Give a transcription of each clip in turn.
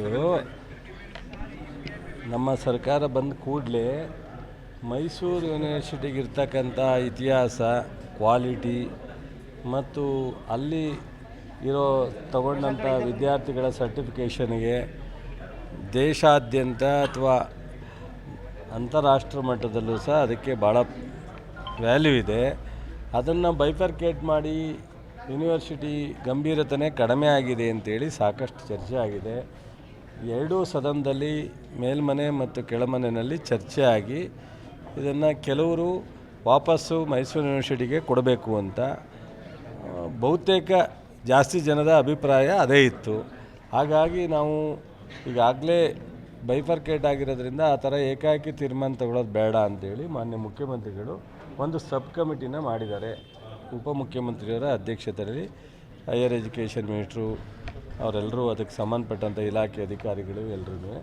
ಇದು ನಮ್ಮ ಸರ್ಕಾರ ಬಂದ ಕೂಡಲೇ ಮೈಸೂರು ಯೂನಿವರ್ಸಿಟಿಗೆ ಇರ್ತಕ್ಕಂಥ ಇತಿಹಾಸ, ಕ್ವಾಲಿಟಿ ಮತ್ತು ಅಲ್ಲಿ ಇರೋ ತಗೊಂಡಂಥ ವಿದ್ಯಾರ್ಥಿಗಳ ಸರ್ಟಿಫಿಕೇಷನ್ಗೆ ದೇಶಾದ್ಯಂತ ಅಥವಾ ಅಂತಾರಾಷ್ಟ್ರ ಮಟ್ಟದಲ್ಲೂ ಸಹ ಅದಕ್ಕೆ ಭಾಳ ವ್ಯಾಲ್ಯೂ ಇದೆ. ಅದನ್ನು ಬೈಫರ್ಕೇಟ್ ಮಾಡಿ ಯೂನಿವರ್ಸಿಟಿ ಗಂಭೀರತೆ ಕಡಿಮೆ ಆಗಿದೆ ಅಂತೇಳಿ ಸಾಕಷ್ಟು ಚರ್ಚೆ ಆಗಿದೆ. ಎರಡೂ ಸದನದಲ್ಲಿ ಮೇಲ್ಮನೆ ಮತ್ತು ಕೆಳಮನೆಯಲ್ಲಿ ಚರ್ಚೆ ಆಗಿ ಇದನ್ನು ಕೆಲವರು ವಾಪಸ್ಸು ಮೈಸೂರು ಯೂನಿವರ್ಸಿಟಿಗೆ ಕೊಡಬೇಕು ಅಂತ ಬಹುತೇಕ ಜಾಸ್ತಿ ಜನದ ಅಭಿಪ್ರಾಯ ಅದೇ ಇತ್ತು. ಹಾಗಾಗಿ ನಾವು ಈಗಾಗಲೇ ಬೈಫರ್ಕೇಟ್ ಆಗಿರೋದ್ರಿಂದ ಆ ಥರ ಏಕಾಏಕಿ ತೀರ್ಮಾನ ತಗೊಳ್ಳೋದು ಬೇಡ ಅಂತೇಳಿ ಮಾನ್ಯ ಮುಖ್ಯಮಂತ್ರಿಗಳು ಒಂದು ಸಬ್ ಕಮಿಟಿನ ಮಾಡಿದ್ದಾರೆ. ಉಪಮುಖ್ಯಮಂತ್ರಿಯವರ ಅಧ್ಯಕ್ಷತೆಯಲ್ಲಿ ಹೈಯರ್ ಎಜುಕೇಷನ್ ಮಿನಿಸ್ಟ್ರು ಅವರೆಲ್ಲರೂ ಅದಕ್ಕೆ ಸಂಬಂಧಪಟ್ಟಂಥ ಇಲಾಖೆ ಅಧಿಕಾರಿಗಳು ಎಲ್ಲರೂ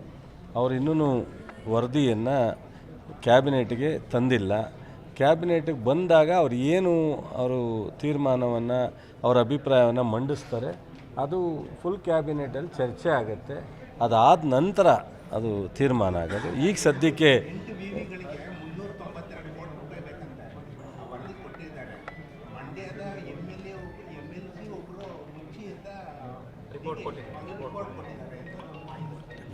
ಅವರು ಇನ್ನೂ ವರದಿಯನ್ನು ಕ್ಯಾಬಿನೆಟ್ಗೆ ತಂದಿಲ್ಲ. ಕ್ಯಾಬಿನೆಟ್ಗೆ ಬಂದಾಗ ಅವ್ರು ಏನು ಅವರು ತೀರ್ಮಾನವನ್ನು, ಅವರ ಅಭಿಪ್ರಾಯವನ್ನು ಮಂಡಿಸ್ತಾರೆ, ಅದು ಫುಲ್ ಕ್ಯಾಬಿನೆಟಲ್ಲಿ ಚರ್ಚೆ ಆಗುತ್ತೆ. ಅದಾದ ನಂತರ ಅದು ತೀರ್ಮಾನ ಆಗೋದು ಈಗ ಸದ್ಯಕ್ಕೆ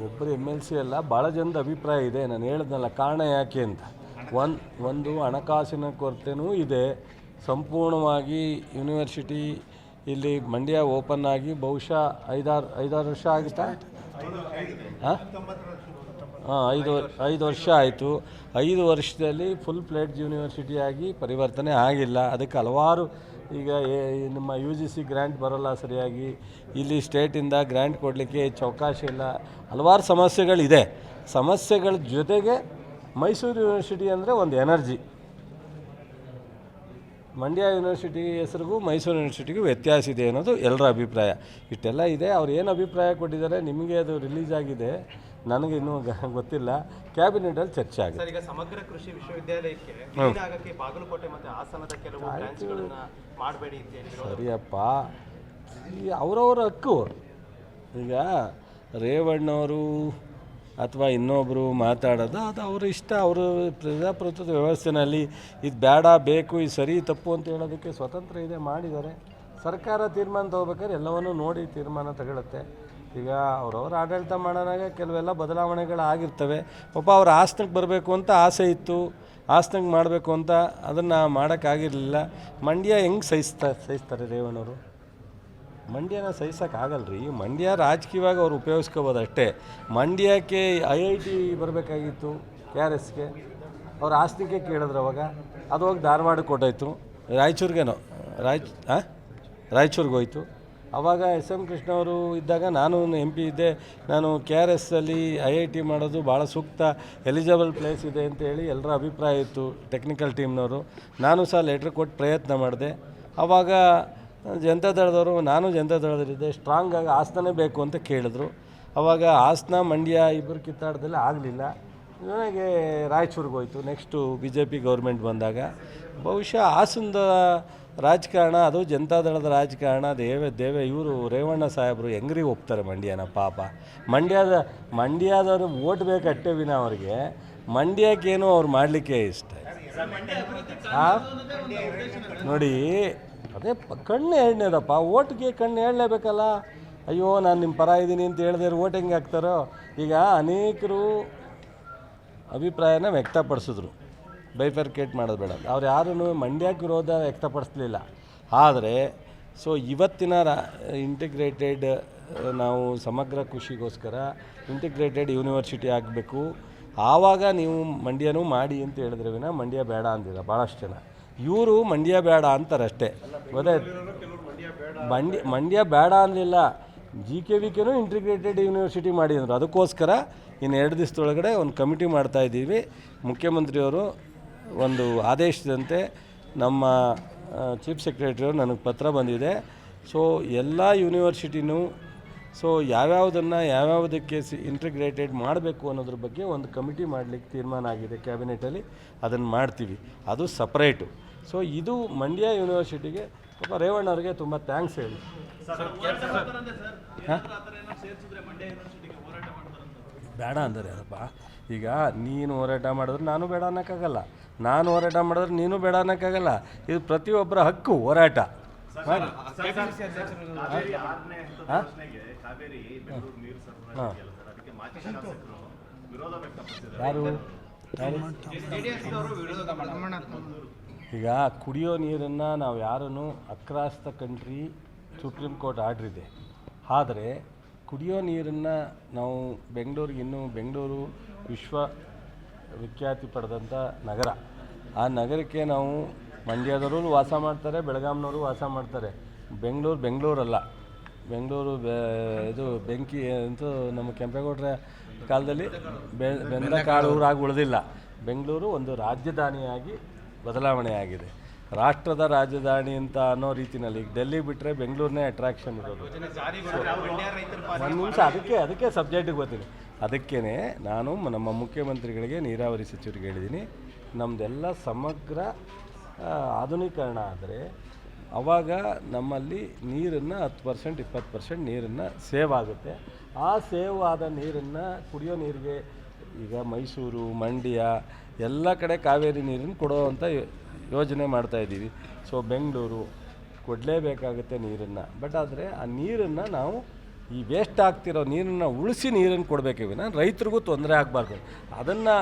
ಒಬ್ಬರು ಎಂ ಎಲ್ ಸಿ ಅಲ್ಲ ಭಾಳ ಜನದ ಅಭಿಪ್ರಾಯ ಇದೆ. ನಾನು ಹೇಳಿದ್ನಲ್ಲ, ಕಾರಣ ಯಾಕೆ ಅಂತ. ಒಂದು ಒಂದು ಹಣಕಾಸಿನ ಕೊರತೆನೂ ಇದೆ. ಸಂಪೂರ್ಣವಾಗಿ ಯೂನಿವರ್ಸಿಟಿ ಇಲ್ಲಿ ಮಂಡ್ಯ ಓಪನ್ ಆಗಿ ಬಹುಶಃ ಐದಾರು ಐದಾರು ವರ್ಷ ಆಗುತ್ತಾ? ಹಾಂ? ಹಾಂ, ಐದು ಐದು ವರ್ಷ ಆಯಿತು. ಐದು ವರ್ಷದಲ್ಲಿ ಫುಲ್ ಪ್ಲೇಟ್ ಯೂನಿವರ್ಸಿಟಿಯಾಗಿ ಪರಿವರ್ತನೆ ಆಗಿಲ್ಲ. ಅದಕ್ಕೆ ಹಲವಾರು ಈಗ ನಿಮ್ಮ ಯು ಜಿ ಸಿ ಗ್ರ್ಯಾಂಟ್ ಬರೋಲ್ಲ ಸರಿಯಾಗಿ. ಇಲ್ಲಿ ಸ್ಟೇಟಿಂದ ಗ್ರ್ಯಾಂಟ್ ಕೊಡಲಿಕ್ಕೆ ಹೆಚ್ಚು ಅವಕಾಶ ಇಲ್ಲ. ಹಲವಾರು ಸಮಸ್ಯೆಗಳಿದೆ. ಸಮಸ್ಯೆಗಳ ಜೊತೆಗೆ ಮೈಸೂರು ಯೂನಿವರ್ಸಿಟಿ ಅಂದರೆ ಒಂದು ಎನರ್ಜಿ ಮಂಡ್ಯ ಯೂನಿವರ್ಸಿಟಿ ಹೆಸರಿಗೂ ಮೈಸೂರು ಯೂನಿವರ್ಸಿಟಿಗೂ ವ್ಯತ್ಯಾಸ ಇದೆ ಅನ್ನೋದು ಎಲ್ಲರ ಅಭಿಪ್ರಾಯ. ಇಷ್ಟೆಲ್ಲ ಇದೆ. ಅವ್ರು ಏನು ಅಭಿಪ್ರಾಯ ಕೊಟ್ಟಿದ್ದಾರೆ ನಿಮಗೆ ಅದು ರಿಲೀಸ್ ಆಗಿದೆ ನನಗೆ ಇನ್ನೂ ಗೊತ್ತಿಲ್ಲ. ಕ್ಯಾಬಿನೆಟಲ್ಲಿ ಚರ್ಚೆ ಆಗಿದೆ ಈಗ ಸಮಗ್ರ ಕೃಷಿ ವಿಶ್ವವಿದ್ಯಾಲಯಕ್ಕೆ ಬಾಗಲಕೋಟೆ ಮತ್ತು ಹಾಸನದ ಕೆಲವು ಮಾಡಬೇಡಿ ಸರಿಯಪ್ಪ. ಅವರವರ ಹಕ್ಕು. ಈಗ ರೇವಣ್ಣವರು ಅಥವಾ ಇನ್ನೊಬ್ಬರು ಮಾತಾಡೋದು, ಅದು ಅವ್ರ ಇಷ್ಟ, ಅವರು ಪ್ರಜಾಪ್ರಭುತ್ವದ ವ್ಯವಸ್ಥೆನಲ್ಲಿ ಇದು ಬೇಡ, ಬೇಕು, ಇದು ಸರಿ, ತಪ್ಪು ಅಂತ ಹೇಳೋದಕ್ಕೆ ಸ್ವತಂತ್ರ ಇದೆ ಮಾಡಿದ್ದಾರೆ. ಸರ್ಕಾರ ತೀರ್ಮಾನ ತಗೋಬೇಕಾದ್ರೆ ಎಲ್ಲವನ್ನೂ ನೋಡಿ ತೀರ್ಮಾನ ತಗೊಳುತ್ತೆ. ಈಗ ಅವ್ರವ್ರ ಆಡಳಿತ ಮಾಡೋನಾಗ ಕೆಲವೆಲ್ಲ ಬದಲಾವಣೆಗಳು ಆಗಿರ್ತವೆ. ಪಾಪ ಅವ್ರ ಆಸ್ತಕ್ಕೆ ಬರಬೇಕು ಅಂತ ಆಸೆ ಇತ್ತು. ಆಸನಕ್ಕೆ ಮಾಡಬೇಕು ಅಂತ ಅದನ್ನು ಮಾಡೋಕ್ಕಾಗಿರಲಿಲ್ಲ. ಮಂಡ್ಯ ಹೆಂಗೆ ಸಹಿಸ್ತಾ, ಸಹಿಸ್ತಾರೆ ರೇವಣ್ಣವರು? ಮಂಡ್ಯನ ಸಹಿಸೋಕ್ಕಾಗಲ್ರಿ ಮಂಡ್ಯ ರಾಜಕೀಯವಾಗಿ ಅವ್ರು ಉಪಯೋಗಿಸ್ಕೋಬೋದು ಅಷ್ಟೇ ಮಂಡ್ಯಕ್ಕೆ ಐ ಐ ಟಿ ಬರಬೇಕಾಗಿತ್ತು ಕೆ ಆರ್ ಎಸ್ಗೆ ಅವ್ರ ಆಸ್ತಿಗೆ ಕೇಳಿದ್ರು ಅವಾಗ. ಅದು ಹೋಗಿ ಧಾರವಾಡಕ್ಕೆ ಕೊಟ್ಟೋಯ್ತು. ರಾಯಚೂರಿಗೇನೋ. ರಾಯ್ ಹಾಂ ರಾಯಚೂರಿಗೆ ಹೋಯ್ತು. ಆವಾಗ ಎಸ್ ಎಂ ಕೃಷ್ಣ ಅವರು ಇದ್ದಾಗ ನಾನು ಎಂ ಪಿ ಇದ್ದೆ. ನಾನು ಕೆ ಆರ್ ಎಸ್ಸಲ್ಲಿ ಐ ಐ ಟಿ ಮಾಡೋದು ಭಾಳ ಸೂಕ್ತ ಎಲಿಜಿಬಲ್ ಪ್ಲೇಸ್ ಇದೆ ಅಂತೇಳಿ ಎಲ್ಲರ ಅಭಿಪ್ರಾಯ ಇತ್ತು ಟೆಕ್ನಿಕಲ್ ಟೀಮ್ನವರು ನಾನು ಸಹ ಲೆಟ್ರ್ ಕೊಟ್ಟು ಪ್ರಯತ್ನ ಮಾಡಿದೆ. ಆವಾಗ ಜನತಾದಳದವರು ನಾನು ಜನತಾದಳದಲ್ಲಿದ್ದೆ ಸ್ಟ್ರಾಂಗಾಗಿ ಹಾಸನನೇ ಬೇಕು ಅಂತ ಕೇಳಿದ್ರು. ಅವಾಗ ಹಾಸನ, ಮಂಡ್ಯ ಇಬ್ಬರು ಕಿತ್ತಾಟದಲ್ಲಿ ಆಗಲಿಲ್ಲ. ನನಗೆ ರಾಯಚೂರಿಗೆ ಹೋಯ್ತು next B J P government ಬಂದಾಗ. ಬಹುಶಃ ಹಾಸನದ ರಾಜಕಾರಣ, ಅದು ಜನತಾದಳದ ರಾಜಕಾರಣ, ದೇವೆ ದೇವೆ, ಇವರು ರೇವಣ್ಣ ಸಾಹೇಬರು ಹೆಂಗ್ರಿ ಹೋಗ್ತಾರೆ ಮಂಡ್ಯನ ಪಾಪ. ಮಂಡ್ಯದ, ಮಂಡ್ಯದವರು ಓಟ್ ಬೇಕಟ್ಟೆ ವಿನ ಅವ್ರಿಗೆ. ಮಂಡ್ಯಕ್ಕೇನು ಅವ್ರು ಮಾಡಲಿಕ್ಕೆ ಇಷ್ಟ. ನೋಡಿ ಅದೇ ಪ, ಕಣ್ಣು ಎರಡನೇದಪ್ಪ ಓಟ್ಗೆ ಕಣ್ಣು ಹೇಳಲೇಬೇಕಲ್ಲ ಅಯ್ಯೋ, ನಾನು ನಿಮ್ಮ ಪರ ಇದ್ದೀನಿ ಅಂತ ಹೇಳಿದ್ರೆ ಓಟ್ ಹೆಂಗೆ ಹಾಕ್ತಾರೋ. ಈಗ ಅನೇಕರು ಅಭಿಪ್ರಾಯನ ವ್ಯಕ್ತಪಡಿಸಿದ್ರು. ಬೈಫರ್ಕೇಟ್ ಮಾಡೋದು ಬೇಡ ಅವ್ರು ಯಾರೂ ಮಂಡ್ಯಕ್ಕೆ ವಿರೋಧ ವ್ಯಕ್ತಪಡಿಸ್ಲಿಲ್ಲ. ಆದರೆ, ಸೊ ಇವತ್ತಿನ ರಾ ಇಂಟಿಗ್ರೇಟೆಡ್ ನಾವು ಸಮಗ್ರ ಕೃಷಿಗೋಸ್ಕರ ಇಂಟಿಗ್ರೇಟೆಡ್ ಯೂನಿವರ್ಸಿಟಿ ಆಗಬೇಕು. ಆವಾಗ ನೀವು ಮಂಡ್ಯನೂ ಮಾಡಿ ಅಂತ ಹೇಳಿದ್ರೆ ವಿನ ಮಂಡ್ಯ ಬೇಡ ಅಂದಿಲ್ಲ ಭಾಳಷ್ಟು ಜನ. ಇವರು ಮಂಡ್ಯ ಬೇಡ ಅಂತಾರೆ ಅಷ್ಟೇ ಗೊತ್ತಾಯ್ತು ಮಂಡ್ಯ ಮಂಡ್ಯ ಬೇಡ ಅನ್ನಲಿಲ್ಲ ಜಿ ಕೆ ವಿ ಕೆನೂ ಇಂಟಿಗ್ರೇಟೆಡ್ ಯೂನಿವರ್ಸಿಟಿ ಮಾಡಿದ್ರು. ಅದಕ್ಕೋಸ್ಕರ ಇನ್ನು ಎರಡು ದಿವಸದೊಳಗಡೆ ಒಂದು ಕಮಿಟಿ ಮಾಡ್ತಾ ಇದ್ದೀವಿ. ಮುಖ್ಯಮಂತ್ರಿಯವರು ಒಂದು ಆದೇಶದಂತೆ ನಮ್ಮ ಚೀಫ್ ಸೆಕ್ರೆಟರಿಯವರು ನನಗೆ ಪತ್ರ ಬಂದಿದೆ. ಸೊ ಎಲ್ಲ ಯೂನಿವರ್ಸಿಟಿನೂ ಸೊ ಯಾವ್ಯಾವುದನ್ನು ಯಾವ್ಯಾವುದಕ್ಕೆ ಸಿ ಇಂಟಿಗ್ರೇಟೆಡ್ ಮಾಡಬೇಕು ಅನ್ನೋದ್ರ ಬಗ್ಗೆ ಒಂದು ಕಮಿಟಿ ಮಾಡಲಿಕ್ಕೆ ತೀರ್ಮಾನ ಆಗಿದೆ ಕ್ಯಾಬಿನೆಟಲ್ಲಿ ಅದನ್ನು ಮಾಡ್ತೀವಿ. ಅದು ಸಪ್ರೇಟು ಸೊ ಇದು ಮಂಡ್ಯ ಯೂನಿವರ್ಸಿಟಿಗೆ ಪಾಪ ರೇವಣ್ಣವ್ರಿಗೆ ತುಂಬ ಥ್ಯಾಂಕ್ಸ್ ಹೇಳಿ. ಹಾಂ? ಬೇಡ ಅಂದರೆ ಅದಪ್ಪ ಈಗ ನೀನು ಹೋರಾಟ ಮಾಡಿದ್ರೆ ನಾನು ಬೇಡ ಅನ್ನೋಕ್ಕಾಗಲ್ಲ. ನಾನು ಹೋರಾಟ ಮಾಡಿದ್ರೆ ನೀನು ಬೇಡ ಅನ್ನೋಕ್ಕಾಗಲ್ಲ. ಇದು ಪ್ರತಿಯೊಬ್ಬರ ಹಕ್ಕು ಹೋರಾಟ. ಯಾರು? ಈಗ ಕುಡಿಯೋ ನೀರನ್ನು ನಾವು ಯಾರನ್ನು across the country supreme court order ಇದೆ. ಆದರೆ ಕುಡಿಯೋ ನೀರನ್ನು ನಾವು ಬೆಂಗಳೂರಿಗೆ ಇನ್ನೂ ಬೆಂಗಳೂರು ವಿಶ್ವ ವಿಖ್ಯಾತಿ ಪಡೆದಂಥ ನಗರ. ಆ ನಗರಕ್ಕೆ ನಾವು ಮಂಡ್ಯದವರು ವಾಸ ಮಾಡ್ತಾರೆ, ಬೆಳಗಾಂನವರು ವಾಸ ಮಾಡ್ತಾರೆ. ಬೆಂಗಳೂರು ಬೆಂಗಳೂರಲ್ಲ. ಬೆಂಗಳೂರು ಇದು ಬೆಂಕಿ ಅಂತೂ ನಮ್ಮ ಕೆಂಪೇಗೌಡರ ಕಾಲದಲ್ಲಿ ಬೆಂದ ಕಾಳು ಊರಾಗಿ ಉಳಿದಿಲ್ಲ. ಬೆಂಗಳೂರು ಒಂದು ರಾಜಧಾನಿಯಾಗಿ ಬದಲಾವಣೆ ಆಗಿದೆ. ರಾಷ್ಟ್ರದ ರಾಜಧಾನಿ ಅಂತ ಅನ್ನೋ ರೀತಿನಲ್ಲಿ ಡೆಲ್ಲಿ ಬಿಟ್ಟರೆ ಬೆಂಗಳೂರನ್ನೇ ಅಟ್ರಾಕ್ಷನ್ ಇರೋದು. ಒಂದು ನಿಮಿಷ, ಅದಕ್ಕೆ ಅದಕ್ಕೆ ಸಬ್ಜೆಕ್ಟಿಗೆ ಬರ್ತೀನಿ ಅದಕ್ಕೇ ನಾನು ನಮ್ಮ ಮುಖ್ಯಮಂತ್ರಿಗಳಿಗೆ, ನೀರಾವರಿ ಸಚಿವರಿಗೆ ಹೇಳಿದ್ದೀನಿ ನಮ್ಮದೆಲ್ಲ ಸಮಗ್ರ ಆಧುನೀಕರಣ ಆದರೆ ಆವಾಗ ನಮ್ಮಲ್ಲಿ ನೀರನ್ನು ಹತ್ತು ಪರ್ಸೆಂಟ್ ಇಪ್ಪತ್ತು ಪರ್ಸೆಂಟ್ ನೀರನ್ನು ಸೇವ್ ಆಗುತ್ತೆ. ಆ ಸೇವ್ ಆದ ನೀರನ್ನು ಕುಡಿಯೋ ನೀರಿಗೆ ಈಗ ಮೈಸೂರು, ಮಂಡ್ಯ ಎಲ್ಲ ಕಡೆ ಕಾವೇರಿ ನೀರನ್ನು ಕೊಡುವಂಥ ಯೋಜನೆ ಮಾಡ್ತಾಯಿದ್ದೀವಿ ಸೊ ಬೆಂಗಳೂರು ಕೊಡಲೇಬೇಕಾಗುತ್ತೆ ನೀರನ್ನು. ಬಟ್ ಆದರೆ ಆ ನೀರನ್ನು ನಾವು ಈ ವೇಸ್ಟ್ ಆಗ್ತಿರೋ ನೀರನ್ನು ಉಳಿಸಿ ನೀರನ್ನು ಕೊಡಬೇಕು ವಿನ. ರೈತರಿಗೂ ತೊಂದರೆ ಆಗಬಾರ್ದು. ಅದನ್ನು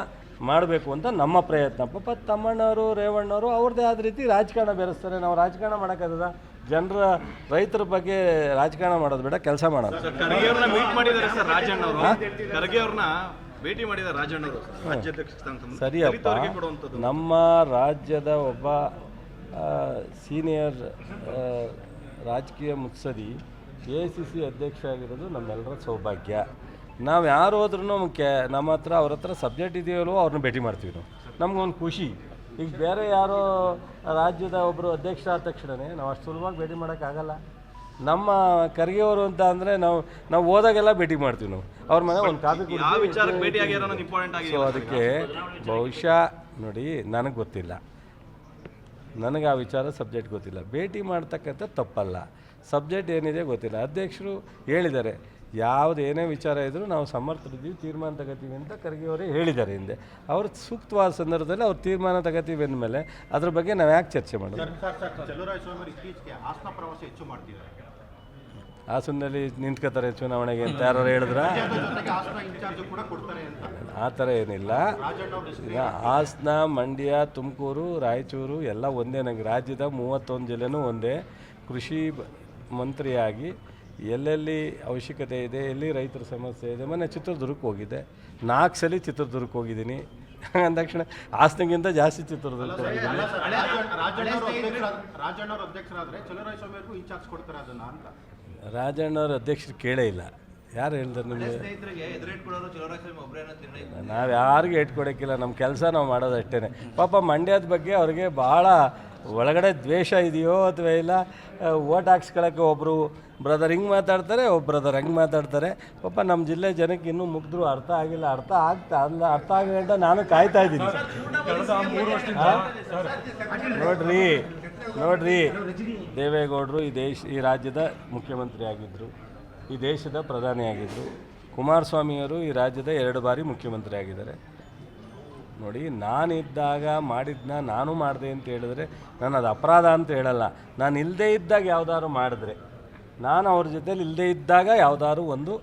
ಮಾಡಬೇಕು ಅಂತ ನಮ್ಮ ಪ್ರಯತ್ನ. ಪಾಪ ತಮ್ಮಣ್ಣವರು ರೇವಣ್ಣವರು ಅವ್ರದ್ದೇ ಆದ ರೀತಿ ರಾಜಕಾರಣ ಬೆರೆಸ್ತಾರೆ. ನಾವು ರಾಜಕಾರಣ ಮಾಡೋಕ್ಕಾಗದ ಜನರ ರೈತರ ಬಗ್ಗೆ ರಾಜಕಾರಣ ಮಾಡೋದು ಬೇಡ ಕೆಲಸ ಮಾಡೋದು ಭೇಟಿ ಮಾಡಿದ್ದಾರೆ ರಾಜಣ್ಣ ರಾಜ್ಯಾಧ್ಯಕ್ಷ. ಸರಿಯಪ್ಪ. ನಮ್ಮ ರಾಜ್ಯದ ಒಬ್ಬ ಸೀನಿಯರ್ ರಾಜಕೀಯ ಮುತ್ಸದಿ ಎ ಸಿ ಸಿ ಅಧ್ಯಕ್ಷ ಆಗಿರೋದು ನಮ್ಮೆಲ್ಲರ ಸೌಭಾಗ್ಯ. ನಾವು ಯಾರು ಹೋದ್ರೂ ಕೆ ನಮ್ಮ ಹತ್ರ ಅವ್ರ ಹತ್ರ ಸಬ್ಜೆಕ್ಟ್ ಇದೆಯಲ್ಲೋ ಅವ್ರನ್ನ ಭೇಟಿ ಮಾಡ್ತೀವಿ ನಾವು. ನಮಗೊಂದು ಖುಷಿ. ಈಗ ಬೇರೆ ಯಾರೋ ರಾಜ್ಯದ ಒಬ್ಬರು ಅಧ್ಯಕ್ಷ ಆದ ತಕ್ಷಣವೇ ನಾವು ಅಷ್ಟು ಸುಲಭವಾಗಿ ಭೇಟಿ ಮಾಡೋಕ್ಕಾಗಲ್ಲ ನಮ್ಮ ಖರ್ಗೆಯವರು ಅಂತ ಅಂದರೆ ನಾವು ನಾವು ಹೋದಾಗೆಲ್ಲ ಭೇಟಿ ಮಾಡ್ತೀವಿ ನಾವು ಅವ್ರ ಮನೆ ಒಂದು ಕಾಫಿ ಕುಡಿದು ಸೊ ಅದಕ್ಕೆ ಬಹುಶಃ ನೋಡಿ ನನಗೆ ಗೊತ್ತಿಲ್ಲ ನನಗೆ ಆ ವಿಚಾರ ಸಬ್ಜೆಕ್ಟ್ ಗೊತ್ತಿಲ್ಲ ಭೇಟಿ ಮಾಡ್ತಕ್ಕಂಥ ತಪ್ಪಲ್ಲ ಸಬ್ಜೆಕ್ಟ್ ಏನಿದೆ ಗೊತ್ತಿಲ್ಲ ಅಧ್ಯಕ್ಷರು ಹೇಳಿದ್ದಾರೆ ಯಾವ್ದು ಏನೇ ವಿಚಾರ ಇದ್ದರೂ ನಾವು ಸಮರ್ಥರಿದ್ದೀವಿ ತೀರ್ಮಾನ ತಗೋತೀವಿ ಅಂತ ಖರ್ಗೆ ಅವರೇ ಹೇಳಿದ್ದಾರೆ ಹಿಂದೆ ಅವ್ರು ಸೂಕ್ತವಾದ ಸಂದರ್ಭದಲ್ಲಿ ಅವ್ರು ತೀರ್ಮಾನ ತಗೋತೀವಿ ಅಂದಮೇಲೆ ಅದ್ರ ಬಗ್ಗೆ ನಾವು ಯಾಕೆ ಚರ್ಚೆ ಮಾಡೋದು ಚಲುವರಾಯ ಸ್ವಾಮಿ ಇತ್ತೀಚೆಗೆ ಹಾಸನ ಪ್ರವಾಸ ಹೆಚ್ಚು ಮಾಡ್ತಿದ್ದಾರೆ ಹಾಸನದಲ್ಲಿ ನಿಂತ್ಕೋತಾರೆ ಚುನಾವಣೆಗೆ ಅಂತ ಯಾರು ಹೇಳಿದ್ರ ಆ ಥರ ಏನಿಲ್ಲ ಈಗ ಹಾಸನ ಮಂಡ್ಯ ತುಮಕೂರು ರಾಯಚೂರು ಎಲ್ಲ ಒಂದೇ ನನಗೆ ರಾಜ್ಯದ ಮೂವತ್ತೊಂದು ಜಿಲ್ಲೆನೂ ಒಂದೇ ಕೃಷಿ ಮಂತ್ರಿಯಾಗಿ ಎಲ್ಲೆಲ್ಲಿ ಅವಶ್ಯಕತೆ ಇದೆ ಎಲ್ಲಿ ರೈತರ ಸಮಸ್ಯೆ ಇದೆ ಮೊನ್ನೆ ಚಿತ್ರದುರ್ಗಕ್ಕೆ ಹೋಗಿದ್ದೆ ನಾಲ್ಕು ಸಲ ಚಿತ್ರದುರ್ಗಕ್ಕೆ ಹೋಗಿದ್ದೀನಿ ಅಂದ ತಕ್ಷಣ ಹಾಸನಗಿಂತ ಜಾಸ್ತಿ ಚಿತ್ರದುರ್ಗಕ್ಕೆ ಹೋಗಿದ್ದೀನಿ ರಾಜಣ್ಣವ್ರ ಅಧ್ಯಕ್ಷರಾದ್ರೆ ಚಲುವರಾಯ ಸ್ವಾಮಿ ಕೊಡ್ತಾರೆ ಅದನ್ನ ಅಂತ ರಾಜಣ್ಣವ್ರ ಅಧ್ಯಕ್ಷರು ಕೇಳೇ ಇಲ್ಲ ಯಾರು ಹೇಳ್ತಾರೆ ನಿಮಗೆ ನಾವು ಯಾರಿಗೂ ಇಟ್ಕೊಡೋಕ್ಕಿಲ್ಲ ನಮ್ಮ ಕೆಲಸ ನಾವು ಮಾಡೋದು ಅಷ್ಟೇ ಪಾಪ ಮಂಡ್ಯದ ಬಗ್ಗೆ ಅವ್ರಿಗೆ ಭಾಳ ಒಳಗಡೆ ದ್ವೇಷ ಇದೆಯೋ ಅಥವಾ ಇಲ್ಲ ಓಟ್ ಹಾಕ್ಸ್ಕೊಳಕ್ಕೆ ಒಬ್ಬರು ಬ್ರದರ್ ಹಿಂಗೆ ಮಾತಾಡ್ತಾರೆ ಒಬ್ಬ ಬ್ರದರ್ ಹಂಗೆ ಮಾತಾಡ್ತಾರೆ ಪಾಪ ನಮ್ಮ ಜಿಲ್ಲೆ ಜನಕ್ಕೆ ಇನ್ನೂ ಮುಗಿದ್ರು ಅರ್ಥ ಆಗಿಲ್ಲ ಅರ್ಥ ಆಗ್ತಾ ಅಲ್ಲ ಅರ್ಥ ಆಗಲಿ ಅಂತ ನಾನು ಕಾಯ್ತಾ ಇದ್ದೀನಿ? ನೋಡ್ರಿ ನೋಡ್ರಿ, ದೇವೇಗೌಡರು ಈ ದೇಶ, ಈ ರಾಜ್ಯದ ಮುಖ್ಯಮಂತ್ರಿ ಆಗಿದ್ದರು ಈ ದೇಶದ ಪ್ರಧಾನಿ ಆಗಿದ್ದರು ಕುಮಾರಸ್ವಾಮಿಯವರು ಈ ರಾಜ್ಯದ ಎರಡು ಬಾರಿ ಮುಖ್ಯಮಂತ್ರಿ ಆಗಿದ್ದಾರೆ ನೋಡಿ, ನಾನಿದ್ದಾಗ ಮಾಡಿದ್ನ ನಾನು ಮಾಡಿದೆ ಅಂತ ಹೇಳಿದ್ರೆ ನಾನು ಅದು ಅಪರಾಧ ಅಂತ ಹೇಳಲ್ಲ. ನಾನು ಇಲ್ಲದೇ ಇದ್ದಾಗ ಯಾವುದಾದ್ರು ಮಾಡಿದ್ರೆ, ನಾನು ಅವ್ರ ಜೊತೇಲಿ ಇಲ್ಲದೇ ಇದ್ದಾಗ ಯಾವುದಾದ್ರು ಒಂದು,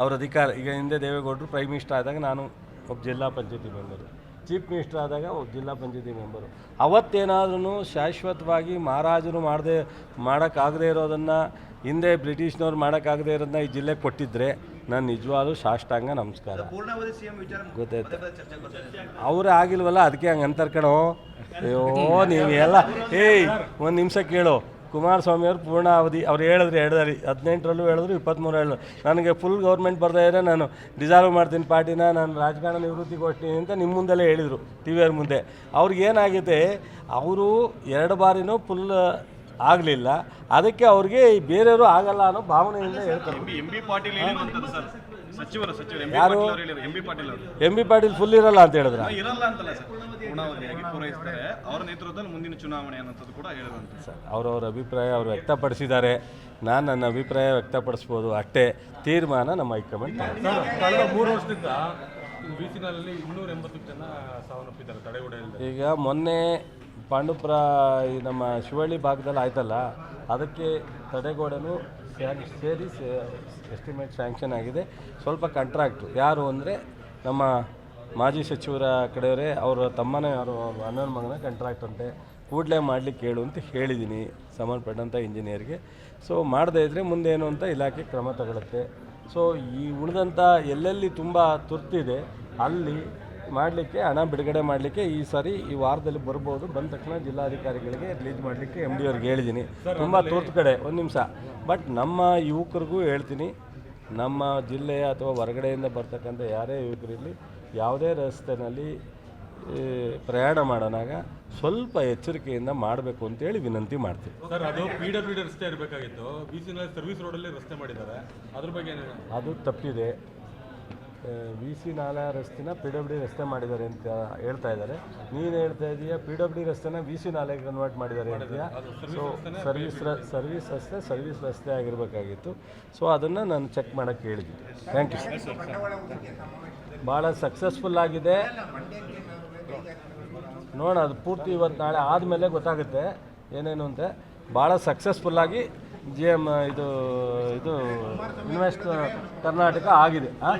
ಅವ್ರ ಅಧಿಕಾರ, ಈಗ ಹಿಂದೆ ದೇವೇಗೌಡರು ಪ್ರೈಮ್ ಮಿನಿಸ್ಟರ್ ಆದಾಗ ನಾನು ಒಬ್ಬ ಜಿಲ್ಲಾ ಪಂಚಾಯತಿ ಮೆಂಬರು ಚೀಫ್ ಮಿನಿಸ್ಟರ್ ಆದಾಗ ಜಿಲ್ಲಾ ಪಂಚಾಯತಿ ಮೆಂಬರು. ಅವತ್ತೇನಾದ್ರೂ ಶಾಶ್ವತವಾಗಿ ಮಹಾರಾಜರು ಮಾಡದೆ ಮಾಡೋಕ್ಕಾಗದೇ ಇರೋದನ್ನು ಹಿಂದೆ ಬ್ರಿಟಿಷ್ನವ್ರು ಮಾಡೋಕ್ಕಾಗದೇ ಇರೋದನ್ನ ಈ ಜಿಲ್ಲೆಗೆ ಕೊಟ್ಟಿದ್ದರೆ ನಾನು ನಿಜವಾಗ್ಲೂ ಸಾಷ್ಟಾಂಗ ನಮಸ್ಕಾರ. ಗೊತ್ತಾಯ್ತು. ಅವರೇ ಆಗಿಲ್ವಲ್ಲ ಅದಕ್ಕೆ ಹಂಗೆ ಅಂತಾರೆ ಕಣೋ. ಅಯ್ಯೋ ನೀವು ಎಲ್ಲ ಏಯ್ ಒಂದು ನಿಮಿಷ ಕೇಳು. ಕುಮಾರಸ್ವಾಮಿ ಅವ್ರು ಪೂರ್ಣ ಅವಧಿ. ಅವ್ರು ಹೇಳಿದ್ರು ಎರಡಲ್ಲಿ ಹದಿನೆಂಟರಲ್ಲೂ ಹೇಳಿದ್ರು ಇಪ್ಪತ್ತ್ಮೂರು ಹೇಳಿದ್ರು. ನನಗೆ ಫುಲ್ ಗೌರ್ಮೆಂಟ್ ಬರ್ತಾ ಇದ್ದರೆ ನಾನು ಡಿಸಾಲ್ವ್ ಮಾಡ್ತೀನಿ ಪಾರ್ಟಿನ, ನಾನು ರಾಜಕಾರಣ ನಿವೃತ್ತಿ ಕೊಡ್ತೀನಿ ಅಂತ ನಿಮ್ಮ ಮುಂದೆಲ್ಲೇ ಹೇಳಿದರು ಟಿ ವಿಯವ್ರ ಮುಂದೆ ಅವ್ರಿಗೇನಾಗಿದೆ ಅವರು ಎರಡು ಬಾರಿನೂ ಫುಲ್ ಆಗಲಿಲ್ಲ. ಅದಕ್ಕೆ ಅವ್ರಿಗೆ ಬೇರೆಯವರು ಆಗಲ್ಲ ಅನ್ನೋ ಭಾವನೆಯಿಂದ ಹೇಳ್ತಾರೆ. ಯಾರು? ಪಾಟೀಲ್ ಅವರು ಹೇಳಿದ್ರು. ಎಂ ಬಿ ಪಾಟೀಲ್ ಅವರು. ಎಂ ಬಿ ಪಾಟೀಲ್ ಫುಲ್ ಇರಲ್ಲ ಅಂತ ಹೇಳಿದ್ರ? ಇರಲ್ಲ ಅಂತಲ್ಲ ಸರ್. ಪೂರ್ಣಾವಧಿಯಾಗಿ ಪೂರೈಸ್ತಾರೆ. ಅವರ ನೇತೃತ್ವದಲ್ಲಿ ಮುಂದಿನ ಚುನಾವಣೆ ಅನ್ನೋಂಥದ್ದು ಕೂಡ ಹೇಳಿರುವಂತ ಸರ್ ಅವರವ್ರ ಅಭಿಪ್ರಾಯ ಅವರು ವ್ಯಕ್ತಪಡಿಸಿದ್ದಾರೆ. ನಾನು ನನ್ನ ಅಭಿಪ್ರಾಯ ವ್ಯಕ್ತಪಡಿಸ್ಬೋದು ಅಷ್ಟೇ. ತೀರ್ಮಾನ ನಮ್ಮ ಹೈಕಮಾಂಡ್ ತಗೊಳ್ಳುತ್ತೆ. ಸರ್ ಕಳೆದ ಮೂರು ವರ್ಷದಿಂದ ಬೀಚಿನಲ್ಲಿ ಇನ್ನೂರ ಎಂಬತ್ತು ಜನ ಸಾವನ್ನಪ್ಪಿದ್ದಾರೆ ತಡೆಗೋಡೆ ಇಲ್ಲದೆ ಈಗ ಮೊನ್ನೆ ಪಾಂಡುಪುರ ಈ ನಮ್ಮ ಶಿವಳ್ಳಿ ಭಾಗದಲ್ಲಿ ಆಯ್ತಲ್ಲ ಅದಕ್ಕೆ ತಡೆಗೋಡೆನೂ ಸೇರಿ ಎಸ್ಟಿಮೇಟ್ ಸ್ಯಾಂಕ್ಷನ್ ಆಗಿದೆ. ಸ್ವಲ್ಪ ಕಾಂಟ್ರಾಕ್ಟು ಯಾರು ಅಂದರೆ ನಮ್ಮ ಮಾಜಿ ಸಚಿವರ ಕಡೆಯವರೇ, ಅವರ ತಮ್ಮನೇ ಯಾರು ಅಣ್ಣನ ಮಗನ ಕಾಂಟ್ರಾಕ್ಟ್ ಅಂತೆ ಕೂಡಲೇ ಮಾಡಲಿಕ್ಕೆ ಹೇಳು ಅಂತ ಹೇಳಿದ್ದೀನಿ ಸಂಬಂಧಪಟ್ಟಂಥ ಇಂಜಿನಿಯರ್ಗೆ ಸೊ ಮಾಡದೇ ಇದ್ದರೆ ಮುಂದೇನು ಅಂತ ಇಲಾಖೆ ಕ್ರಮ ತಗೊಳ್ಳುತ್ತೆ ಸೊ ಈ ಉಳಿದಂಥ ಎಲ್ಲೆಲ್ಲಿ ತುಂಬ ತುರ್ತಿದೆ, ಅಲ್ಲಿ ಮಾಡಲಿಕ್ಕೆ ಹಣ ಬಿಡುಗಡೆ ಮಾಡಲಿಕ್ಕೆ ಈ ಸಾರಿ ಈ ವಾರದಲ್ಲಿ ಬರ್ಬೋದು. ಬಂದ ತಕ್ಷಣ ಜಿಲ್ಲಾಧಿಕಾರಿಗಳಿಗೆ ರಿಲೀಸ್ ಮಾಡಲಿಕ್ಕೆ ಎಂ ಡಿ ಅವ್ರಿಗೆ ಹೇಳಿದ್ದೀನಿ. ತುಂಬ ತುರ್ತು ಕಡೆ ಒಂದು ನಿಮಿಷ. ಬಟ್ ನಮ್ಮ ಯುವಕರಿಗೂ ಹೇಳ್ತೀನಿ ನಮ್ಮ ಜಿಲ್ಲೆಯ ಅಥವಾ ಹೊರಗಡೆಯಿಂದ ಬರ್ತಕ್ಕಂಥ ಯಾರೇ ಯುವಕರಿರಲಿ ಯಾವುದೇ ರಸ್ತೆನಲ್ಲಿ ಪ್ರಯಾಣ ಮಾಡೋನಾಗ ಸ್ವಲ್ಪ ಎಚ್ಚರಿಕೆಯಿಂದ ಮಾಡಬೇಕು ಅಂತೇಳಿ ವಿನಂತಿ ಮಾಡ್ತೀವಿ ಸರ್ ಅದು ಪಿ ಡಬ್ಲ್ಯೂ ಡಿ ರಸ್ತೆ ಇರಬೇಕಾಗಿತ್ತು. ಬೀಚಿನಲ್ಲಿ ಸರ್ವಿಸ್ ರೋಡಲ್ಲಿ ರಸ್ತೆ ಮಾಡಿದ್ದಾರೆ. ಅದ್ರ ಬಗ್ಗೆ ಅದು ತಪ್ಪಿದೆ. ವಿ ಸಿ ನಾಲಾ ರಸ್ತೆನ ಪಿ ಡಬ್ಲ್ಯೂ ಡಿ ರಸ್ತೆ ಮಾಡಿದ್ದಾರೆ ಅಂತ ಹೇಳ್ತಾ ಇದ್ದಾರೆ. ನೀನು ಹೇಳ್ತಾ ಇದೀಯ ಪಿ ಡಬ್ಲ್ಯೂ ಡಿ ರಸ್ತೆನ ವಿ ಸಿ ನಾಲೆಗೆ ಕನ್ವರ್ಟ್ ಮಾಡಿದ್ದಾರೆ ಅಂತೀಯ ಸೊ ಸರ್ವಿಸ್ ರ ಸರ್ವಿಸ್ ರಸ್ತೆ ಸರ್ವಿಸ್ ರಸ್ತೆ ಆಗಿರಬೇಕಾಗಿತ್ತು. ಸೊ ಅದನ್ನು ನಾನು ಚೆಕ್ ಮಾಡೋಕ್ಕೆ ಹೇಳಿದ್ದೀನಿ. ಥ್ಯಾಂಕ್ ಯು ಭಾಳ ಸಕ್ಸಸ್ಫುಲ್ ಆಗಿದೆ. ನೋಡೋಣ ಅದು ಪೂರ್ತಿ ಇವತ್ತು ನಾಳೆ ಆದಮೇಲೆ ಗೊತ್ತಾಗುತ್ತೆ ಏನೇನು ಅಂತ. ಭಾಳ ಸಕ್ಸಸ್ಫುಲ್ಲಾಗಿ ಜಿ ಎಂ ಇದು ಇದು ಇನ್ವೆಸ್ಟ್ ಕರ್ನಾಟಕ ಆಗಿದೆ. ಹಾಂ